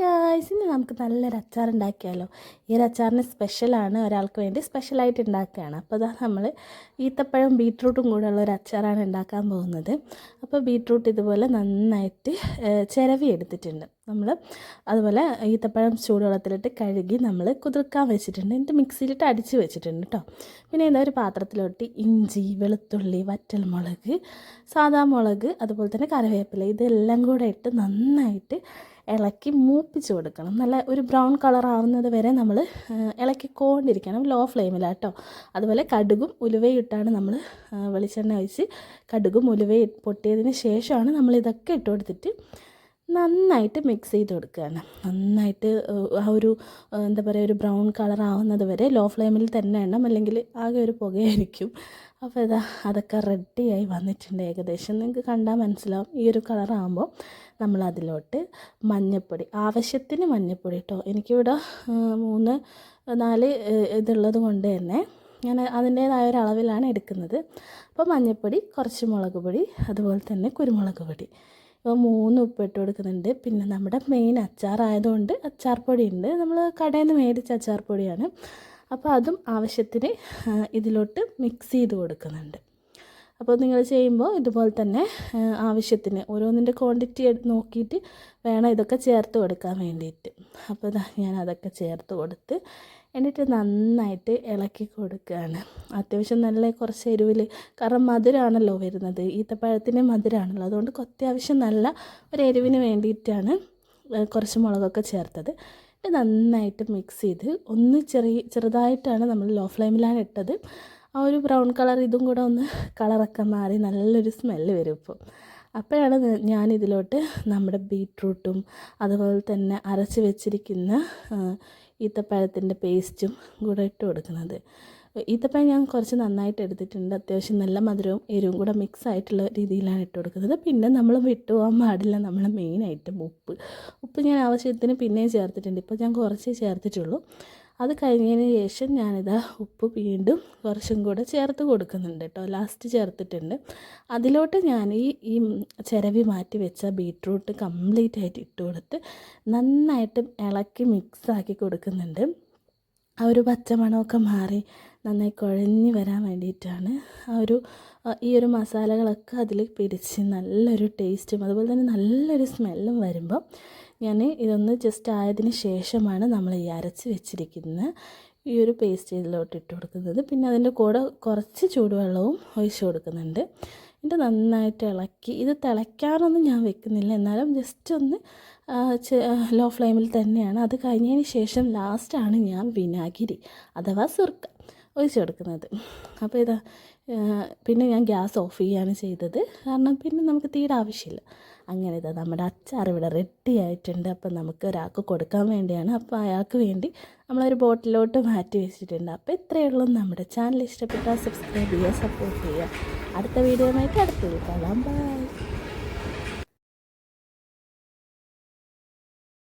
Guys ഇന്ന് നമുക്ക് നല്ലൊരു അച്ചാർ ഉണ്ടാക്കിയാലോ? ഈ ഒരു അച്ചാറിന് സ്പെഷ്യലാണ് ഒരാൾക്ക് വേണ്ടി സ്പെഷ്യലായിട്ട് ഉണ്ടാക്കുകയാണ്. അപ്പോൾ അതാ നമ്മൾ ഈത്തപ്പഴം ബീട്രൂട്ടും കൂടെ ഉള്ള ഒരു അച്ചാറാണ് ഉണ്ടാക്കാൻ പോകുന്നത്. അപ്പോൾ ബീട്രൂട്ട് ഇതുപോലെ നന്നായിട്ട് ചിരവി എടുത്തിട്ടുണ്ട്. നമ്മൾ അതുപോലെ ഈത്തപ്പഴം ചൂടുവെള്ളത്തിലിട്ട് കഴുകി നമ്മൾ കുതിർക്കാൻ വെച്ചിട്ടുണ്ട്. എന്നിട്ട് മിക്സിയിലിട്ട് അടിച്ച് വെച്ചിട്ടുണ്ട് കേട്ടോ പിന്നെ ഇതാ ഒരു പാത്രത്തിലോട്ട് ഇഞ്ചി വെളുത്തുള്ളി വറ്റൽമുളക് സാദാ മുളക് അതുപോലെ തന്നെ കറിവേപ്പില ഇതെല്ലാം കൂടെ ഇട്ട് നന്നായിട്ട് ഇളക്കി മൂപ്പിച്ച് കൊടുക്കണം. നല്ല ഒരു ബ്രൗൺ കളർ ആവുന്നത് വരെ നമ്മൾ ഇളക്കിക്കൊണ്ടിരിക്കണം ലോ ഫ്ലെയിമിലാട്ടോ അതുപോലെ കടുകും ഉലുവയും ഇട്ടാണ് നമ്മൾ വെളിച്ചെണ്ണ ഒഴിച്ച് കടുകും ഉലുവയും പൊട്ടിയതിന് ശേഷമാണ് നമ്മൾ ഇതൊക്കെ ഇട്ട് കൊടുത്തിട്ട് നന്നായിട്ട് മിക്സ് ചെയ്ത് കൊടുക്കുകയാണ്. നന്നായിട്ട് ആ ഒരു എന്താ പറയുക ഒരു ബ്രൗൺ കളർ ആവുന്നത് വരെ ലോ ഫ്ലെയിമിൽ തന്നെ ഇടണം അല്ലെങ്കിൽ ആകെ ഒരു പുകയായിരിക്കും. അപ്പോൾ ഇതാ അതൊക്കെ റെഡിയായി വന്നിട്ടുണ്ട് ഏകദേശം. നിങ്ങൾക്ക് കണ്ടാൽ മനസ്സിലാവും. ഈ ഒരു കളറാകുമ്പോൾ നമ്മൾ അതിലോട്ട് മഞ്ഞൾപ്പൊടി ആവശ്യത്തിന് മഞ്ഞൾപ്പൊടി കേട്ടോ എനിക്കിവിടെ മൂന്ന് നാല് ഇതുള്ളത് കൊണ്ട് തന്നെ ഞാൻ അതിന്റേതായ ഒരു അളവിലാണ് എടുക്കുന്നത്. അപ്പോൾ മഞ്ഞൾപ്പൊടി കുറച്ച് മുളക് പൊടി അതുപോലെ തന്നെ കുരുമുളക് പൊടി. ഇപ്പോൾ മൂന്ന് ഉപ്പ് ഇട്ട് കൊടുക്കുന്നുണ്ട്. പിന്നെ നമ്മുടെ മെയിൻ അച്ചാറായതുകൊണ്ട് അച്ചാർ പൊടി ഉണ്ട് നമ്മൾ കടയിൽ നിന്ന് മേടിച്ച അച്ചാർ പൊടിയാണ് അപ്പോൾ അതും ആവശ്യത്തിന് ഇതിലോട്ട് മിക്സ് ചെയ്ത് കൊടുക്കുന്നുണ്ട്. അപ്പോൾ നിങ്ങൾ ചെയ്യുമ്പോൾ ഇതുപോലെ തന്നെ ആവശ്യത്തിന് ഓരോന്നിന്റെ ക്വാണ്ടിറ്റി നോക്കിയിട്ട് വേണം ഇതൊക്കെ ചേർത്ത് കൊടുക്കാൻ വേണ്ടിയിട്ട്. അപ്പോൾ ഞാൻ അതൊക്കെ ചേർത്ത് കൊടുത്ത് എന്നിട്ട് നന്നായിട്ട് ഇളക്കി കൊടുക്കുകയാണ്. അത്യാവശ്യം നല്ല കുറച്ച് എരിവിൽ കാരണം മധുരമാണല്ലോ വരുന്നത്. ഈത്തപ്പഴത്തിന് മധുരമാണല്ലോ അതുകൊണ്ട് അത്യാവശ്യം നല്ല ഒരു എരിവിന് വേണ്ടിയിട്ടാണ് കുറച്ച് മുളകൊക്കെ ചേർത്തത്. നന്നായിട്ട് മിക്സ് ചെയ്ത് ഒന്ന് ചെറിയ ചെറുതായിട്ടാണ് നമ്മൾ ലോ ഫ്ലെയിമിലാണ് ഇട്ടത്. ആ ഒരു ബ്രൗൺ കളർ ഇതും കൂടെ ഒന്ന് കളറൊക്കെ മാറി നല്ലൊരു സ്മെല്ല് വരും ഇപ്പോൾ അപ്പോഴാണ് ഞാൻ ഇതിലോട്ട് നമ്മുടെ ബീട്രൂട്ടും അതുപോലെ തന്നെ അരച്ച് വെച്ചിരിക്കുന്ന ഈത്തപ്പഴത്തിന്റെ പേസ്റ്റും കൂടെ ഇട്ട് കൊടുക്കുന്നത്. ഈത്തപ്പഴം ഞാൻ കുറച്ച് നന്നായിട്ട് എടുത്തിട്ടുണ്ട്. അത്യാവശ്യം നല്ല മധുരവും എരിവും കൂടെ മിക്സ് ആയിട്ടുള്ള രീതിയിലാണ് ഇട്ട് കൊടുക്കുന്നത്. പിന്നെ നമ്മൾ വിട്ടുപോകാൻ പാടില്ല നമ്മൾ ഐറ്റം ഉപ്പ്. ഉപ്പ് ഞാൻ ആവശ്യത്തിന് പിന്നെയും ചേർത്തിട്ടുണ്ട്. ഇപ്പോൾ ഞാൻ കുറച്ച് ചേർത്തിട്ടുള്ളൂ. അത് കഴിഞ്ഞതിന് ശേഷം ഞാനിതാ ഉപ്പ് വീണ്ടും കുറച്ചും കൂടെ ചേർത്ത് കൊടുക്കുന്നുണ്ട് കേട്ടോ. ലാസ്റ്റ് ചേർത്തിട്ടുണ്ട്. അതിലോട്ട് ഞാൻ ഈ ഈ ചിരവി മാറ്റി വെച്ച ബീട്രൂട്ട് കംപ്ലീറ്റ് ആയിട്ട് ഇട്ട് കൊടുത്ത് നന്നായിട്ട് ഇളക്കി മിക്സാക്കി കൊടുക്കുന്നുണ്ട്. ആ ഒരു പച്ചമണമൊക്കെ മാറി നന്നായി കുഴഞ്ഞു വരാൻ വേണ്ടിയിട്ടാണ് ആ ഒരു ഈ ഒരു മസാലകളൊക്കെ അതിൽ പിടിച്ച് നല്ലൊരു ടേസ്റ്റും അതുപോലെ തന്നെ നല്ലൊരു സ്മെല്ലും വരുമ്പോൾ ഞാൻ ഇതൊന്ന് ജസ്റ്റ് ആയതിന് ശേഷമാണ് നമ്മൾ ഈ അരച്ച് വെച്ചിരിക്കുന്ന ഈ ഒരു പേസ്റ്റ് ഇതിലോട്ട് ഇട്ട് കൊടുക്കുന്നത്. പിന്നെ അതിന്റെ കൂടെ കുറച്ച് ചൂടുവെള്ളവും ഒഴിച്ച് കൊടുക്കുന്നുണ്ട്. എന്നിട്ട് നന്നായിട്ട് ഇളക്കി. ഇത് തിളയ്ക്കാനൊന്നും ഞാൻ വെക്കുന്നില്ല. എന്നാലും ജസ്റ്റ് ഒന്ന് ലോ ഫ്ലെയിമിൽ തന്നെയാണ്. അത് കഴിഞ്ഞതിന് ശേഷം ലാസ്റ്റാണ് ഞാൻ വിനാഗിരി അഥവാ സുർക്ക ഒഴിച്ചു കൊടുക്കുന്നത് അപ്പോൾ ഇതാ പിന്നെ ഞാൻ ഗ്യാസ് ഓഫ് ചെയ്യാണ് ചെയ്തത്. കാരണം പിന്നെ നമുക്ക് തീരെ ആവശ്യമില്ല. അങ്ങനെ ഇതാ നമ്മുടെ അച്ചാർ ഇവിടെ റെഡി ആയിട്ടുണ്ട്. അപ്പം നമുക്ക് ഒരാൾക്ക് കൊടുക്കാൻ വേണ്ടിയാണ്. അപ്പോൾ അയാൾക്ക് വേണ്ടി നമ്മളൊരു ബോട്ടിലോട്ട് മാറ്റി വെച്ചിട്ടുണ്ട്. അപ്പോൾ ഇത്രയേ ഉള്ളൂ. നമ്മുടെ ചാനൽ ഇഷ്ടപ്പെട്ടാൽ സബ്സ്ക്രൈബ് ചെയ്യുക സപ്പോർട്ട് ചെയ്യുക. അടുത്ത വീഡിയോയുമായിട്ട് അടുത്ത കാണാം ബൈ.